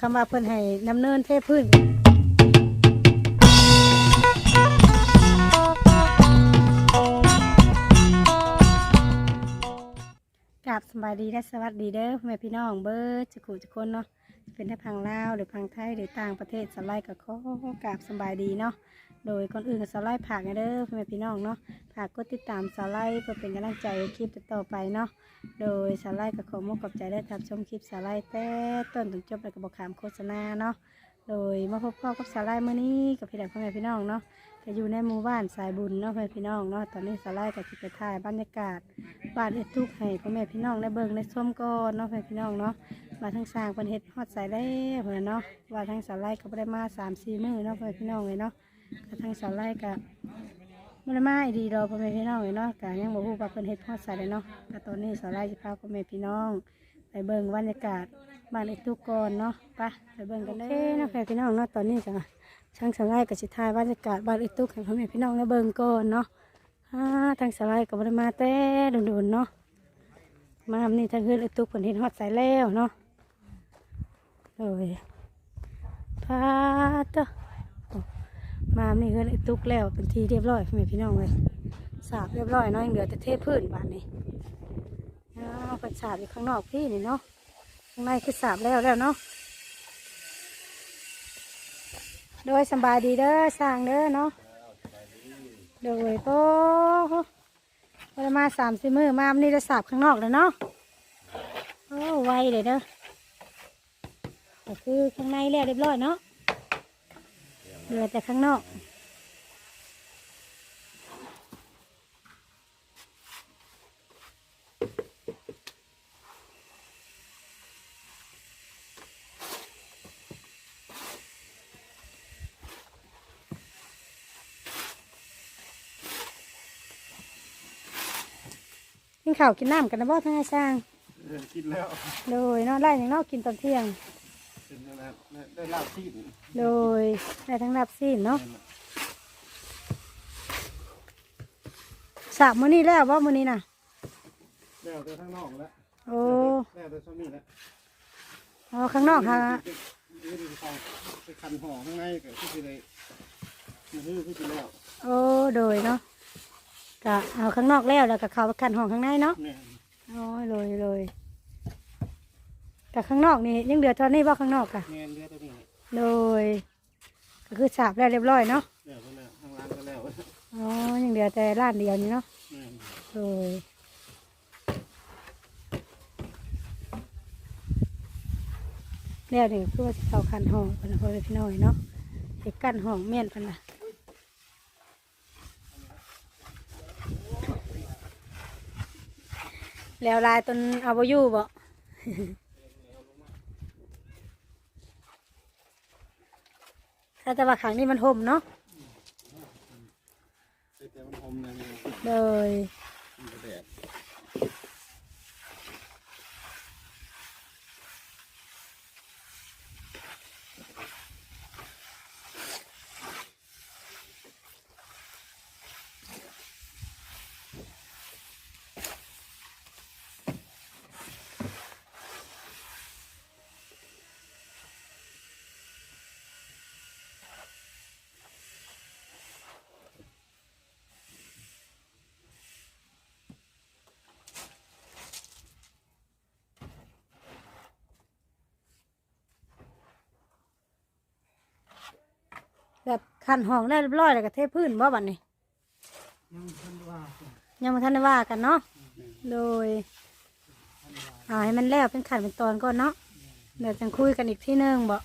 คำว่าเพิ่นให้น้ำเนินเทพื้นกราบสบายดีและสวัสดีเด้อแม่พี่น้องเบิร์ดจะขู่จะคนเนาะ เป็นทั้งพังลาวหรือพังไทยหรือต่างประเทศสไลด์กับข้อกราบสบายดีเนาะโดยก่อนอื่นสไลด์ผักเด้อพ่อแม่พี่น้องเนาะฝากกดติดตามสไลด์เพื่อเป็นกำลังใจคลิปต่อไปเนาะโดยสาไลด์กับขอมกกับใจได้ทำชมคลิปสาไลด์แต่ต้นถึงจบแล้วก็บอกขามโฆษณาเนาะโดยมาพบพ่อกับสาไลด์มื้อนี้กับพี่แดกพ่อแม่พี่น้องเนาะจะอยู่ในหมู่บ้านสายบุญเนาะพ่อแม่พี่น้องเนาะตอนนี้สาไลด์กับจิไปถ่ายบรรยากาศบ้านเอ็ดทุกข์ให้พ่อแม่พี่น้องได้เบิ่งได้ชมก่อนเนาะพ่อแม่พี่น้องเนาะ มาทั้งสร้างเป็นเฮ็ดฮอดใส่ได้เพื่อนเนาะว่าทั้งสาไลด์ก็บ่ได้มาสามสี่มื้อเนาะพ่อแม่พี่น้องเลยเนาะก็ทั้งสาไลด์ก็มันมาอีดีเราพ่อแม่พี่น้องเลยเนาะกายังบอกว่าเพิ่นเฮ็ดฮอดใส่เลยเนาะก็ตอนนี้สาไร่จะพาพ่อแม่พี่น้อง ไปเบิ่งบรรยากาศบ้านไอ้ตุกกอนเนาะไปไปเบิ่งกันเลยเนาะพ่อแม่พี่น้องเนาะตอนนี้จ้ะช่างสาไร่กับสิทายบรรยากาศบ้านไอ้ตุกให้พ่อแม่พี่น้องได้เบิ่งก่อนเนาะอ่าทางสาวไร่ก็บ่ได้มาแต่โดนๆเนาะมาอันนี่ทางเฮือนไอ้ตุกเพิ่นเฮ็ดฮอดใส่แล้วเนาะ โอ้ยพาเตอมาไม่เฮือนตุกแล้วเป็นทีเรียบร้อยพ่อแม่พี่น้องเลยสาบเรียบร้อยนาะยังเหลือแต่เทพื้นบานนี้อ้าวเป็นสาบอยู่ข้างนอกพี่นี่เนาะข้างในคือสาบแล้วแล้วเนาะโดยสบายดีเด้อสร้างเด้อเนาะโดยโตพอมาสามสิมือมามันนี่จะสาบข้างนอกเลยเนาะโอ้ไวเลยเด้อ ก็คือข้างในแล้วเรียบร้อยเนาะเหลือแต่ข้างนอกกินข้าวกินน้ำกันนะบ่ทั้งไงช่างเออกินแล้วโดยเนอนไล่อย่างนอกกินตอนเที่ยงเป็นอะ ไรได้ได้ลาบซีนโดยได้ทั้งรับซีนเนาะสามมื้อนี้แล้วว่ามื้อนี้น่ะ แล้วแต่ข้างนอกแล้วโอ้แล้วแต่ซ้ำนี่แล้วอ๋อข้างนอกค่ะยืนไปไปคันห่อข้างในก็คือสิได้มันคือคือสิแล้วโอ้โดยเนาะก็เอาข้างนอกแล้วแล้วก็เข้าไปขันห้องข้างในเนาะแม่น โอ้ยเลยเลย แต่ข้างนอกนี่ยังเหลือตอนนี้ว่าข้างนอกอะแม่นเรือตัวนี้โดย ก็คือสาบแล้วเรียบร้อยเนาะแล้วก็แล้วข้างล่างก็แล้วอ๋อยังเหลือแต่ร้านเดียวนี่เนาะแม่นโดยแล้วนี่คือว่าสิเข้าขันห้องเพิ่นน่ะเพิ่นพี่น้อยเนาะเด็กกั้นห้องเมียนเพิ่นน่ะแล้วลายตนเอาไปอยู่บ่ ถ้า แต่ว่าขังนี่มันห่มเนาะ แต่แต่มันหอมนะเลยมันก็แดด แบบขันห้องได้เรียบร้อยแล้วก็เทพื้นบ่บัดนี้ยังทันว่ายังมาทันได้ว่ากันเนาะโดยเอาให้มันแล้วเป็นขันเป็นตอนก่อนเนาะเดี๋ยวจะคุยกันอีกที่หนึงบ่อะ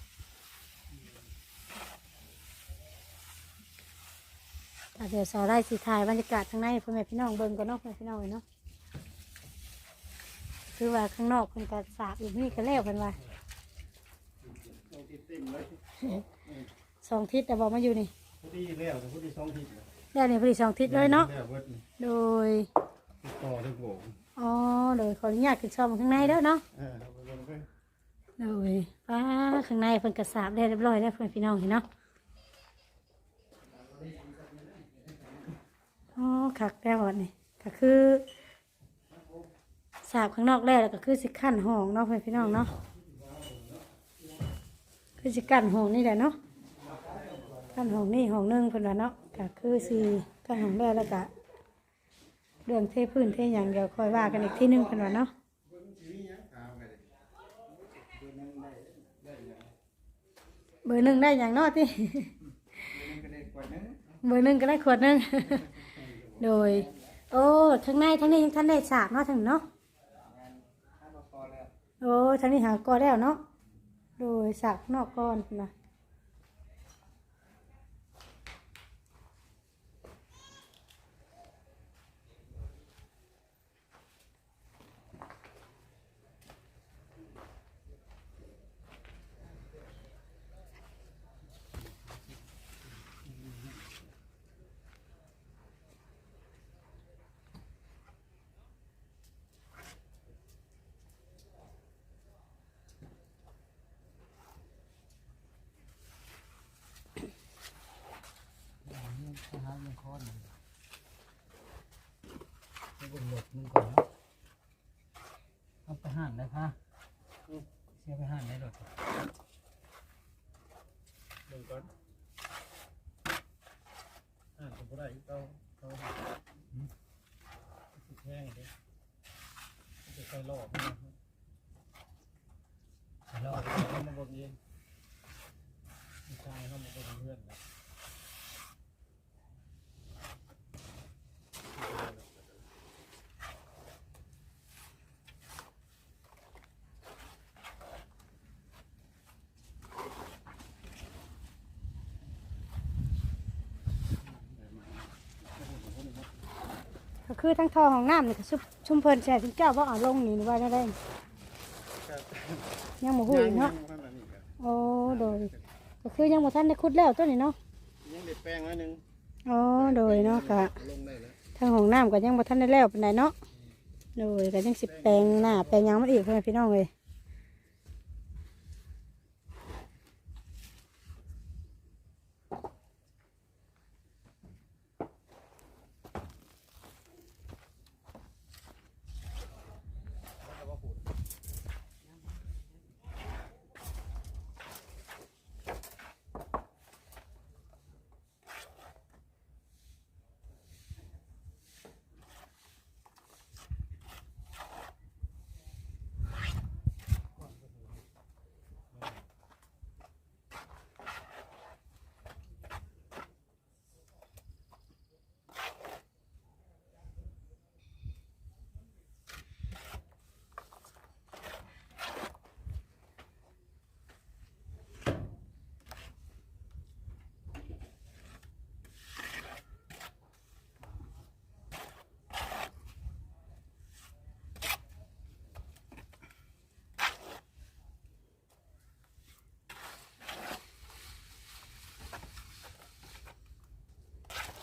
เดี๋ยวสาวไร่สีถ่ายบรรยากาศข้างในพ่อแม่พี่น้องเบิ่งกันเนาะพ่อแม่พี่น้องเนาะคือว่าข้างนอกเพิ่นก็สาบอยู่นี่ก็แล้วเพิ่นว่า เอาติดเต็มเลย สองทิศแต่บอกมาอยู่นี่พอดีแล้วแต่พอดีสองทิศแล้วนี่พอดีสองทิศเลยเนาะแล้วเบิดนี่โดยติดต่อถึงโบกอ๋อโดยขออนุญาตขึ้นชมข้างในเด้อเนาะ เออเอาไปลงไปโดยป้าข้างในเพิ่นกระสาบได้เรียบร้อยแล้วเพื่อนพี่น้องเห็นเนาะอ๋อคักแล้ววันนี้ก็คือสาบข้างนอกแล้วแล้วก็คือสิขั้นห้องเนาะเพื่อนพี่น้องเนาะคือสิกั้นห้องนี่แหละเนาะ กั้นห้องนี่ห้องหนึงเพิ่นว่าเนาะก็คือสิกั้นห้องแรกแล้วก็เรื่องเทพื้นเทหยังเดี๋ยวค่อยว่ากันอีกทีหนึงเพิ่นว่าเนาะเบอร์หนึ่งได้อย่างนาะที่เบอร์หนึ่งก็ได้ขวดหนึ่งโดย โอ้ทั้งในทั้งนี้ยังท่านได้สากเนาะทั้งเนาะโอ้ทั้งนี้หากอแล้วเนาะโดยสากนอกก้อนนะ เอาไปหั่นได้ค่ะเสียไปหั่นได้ดอกเบิ่งก่อนอ่านผมบ่ได้เขาเขาสิแห้งเด้จะใส่หลอกนะรอเขามาบอกเองไม่ใช่เขามาบอกเพื่อนนะ คือทั้งทอของน้ำนี่ก็ชุบชุมเพลินแช่ชุมเจ้าว่าเอาลงนี่หรือว่าได้ได้ยังหมูหูอีกเนาะยังบ่ทันอันนี้ก็โอ้โดยก็คือยังหมูท่านได้คุดแล้วตัวนี้เนาะยังได้แป้งไว้หนึงโอ้โดยเนาะกะลงได้แล้วทางของน้ำก็ยังบ่ท่านได้แล้วปานใดเนาะโดยก็ยังสิแปลงหน้าแปลงหยังมาอีกเพื่อนพี่น้องเลย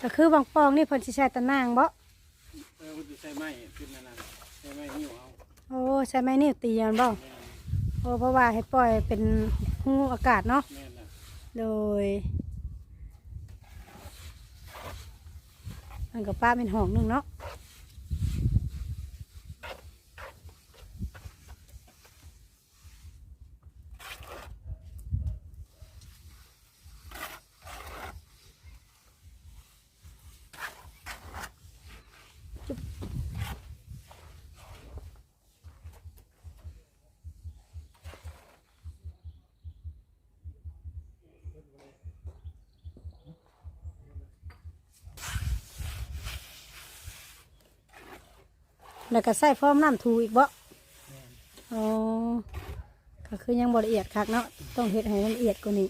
ก็คือบางปองนี่เพิ่นสิใช้ตะนางบ่เออคุณจะใส่ไม้ขึ้นนั่นน่ะใส่ไม้หิ้วเอาโอ้ใช้ไม้นิ้วตีมันบ่แม่นโอ้เพราะว่าให้ปล่อยเป็นหูอากาศเนาะแม่นน่ะโดยมันกับป้าเป็นห้องหนึ่งเนาะ แล้วก็ใส่พร้อมน้ำถูอีกบ่อ๋อก็คือยังบ่ละเอียดคักเนาะต้องเฮ็ดให้มันละเอียดกว่านี้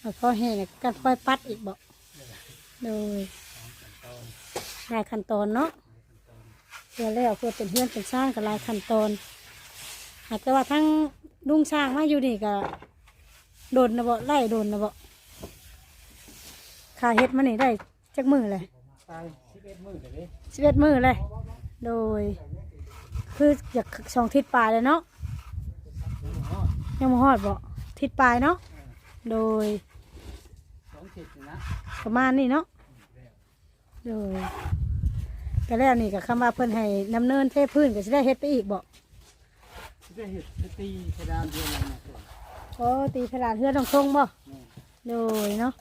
เอาพอแห้งแล้วก็ค่อยปัดอีกบ่โดยหลายขั้นตอนเนาะเพื่อแล้วเพื่อเป็นเพื่อนเป็นสร้างกับหลายขั้นตอน หากแต่ว่าทั้งลุงสร้างมาอยู่นี่ก็โดนนะบ่ไล่โดนนะบ่ ค่าเฮ็ดมานี่ได้จักมือเลยตาย11มื้อเด้อเด้สิบเอ็ดมือเลย โดย คืออยากสองทิศปลายเลยเนาะ ยังมาฮอดบ่ทิศปลายเนาะ โดยสองสิบนะประมาณนี้เนาะ โดยก็แล้วนี่ก็คำว่าเพิ่นให้น้ำเนินเทพื้นก็สิได้เฮ็ดไปอีกบ่สิได้เฮ็ดไปตีกระดานเดือนนั้นนะก่อนโอ้ตีพลานเฮือนทงๆบ่แม่โดยเนาะ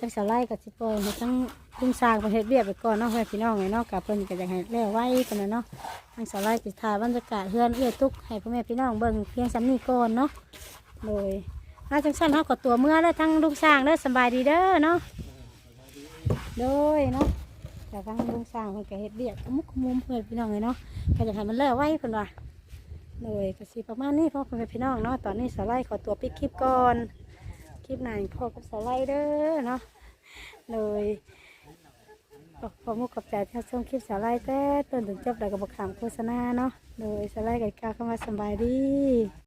จักสาไล่กับสิปล่อยทั้งลุงสร้างประเทศเบียบไปก่อนเนาะเพื่อนพี่น้องไงเนาะกับเพิ่อนก็อยากให้แล้วไว้ปานนั้นเนาะทั้งสาไล่สิถ่ายบรรยากาศเฮือนเอื้อตุกให้พ่อแม่พี่น้องเบิ่งเพียงสำนี้ก่อนเนาะโดยมาจังสั้นเฮาก็ตัวเมื่อแล้วทั้งลุงสร้างเด้อสบายดีเด้อเนาะโดยเนาะแต่ทั้งลุงสร้างเพิ่นก็เฮ็ดเบียกขมุกมุมเพื่อนพี่น้องไงเนาะก็อยากให้มันแล้วไว้เพิ่นว่าเลยก็สิประมาณนี้พ่อคุณพี่น้องเนาะตอนนี้สไลขอตัวปิดคลิปก่อน คลิปไหนพ่อกับสไลเดอร์เนาะเลยขอขอมุกขอบใจที่ชมคลิปสไลด์แต่ต้นถึงจบแล้วก็บอกถามโฆษณาเนาะโดยสไลด์กับกาเข้ามาสบายดี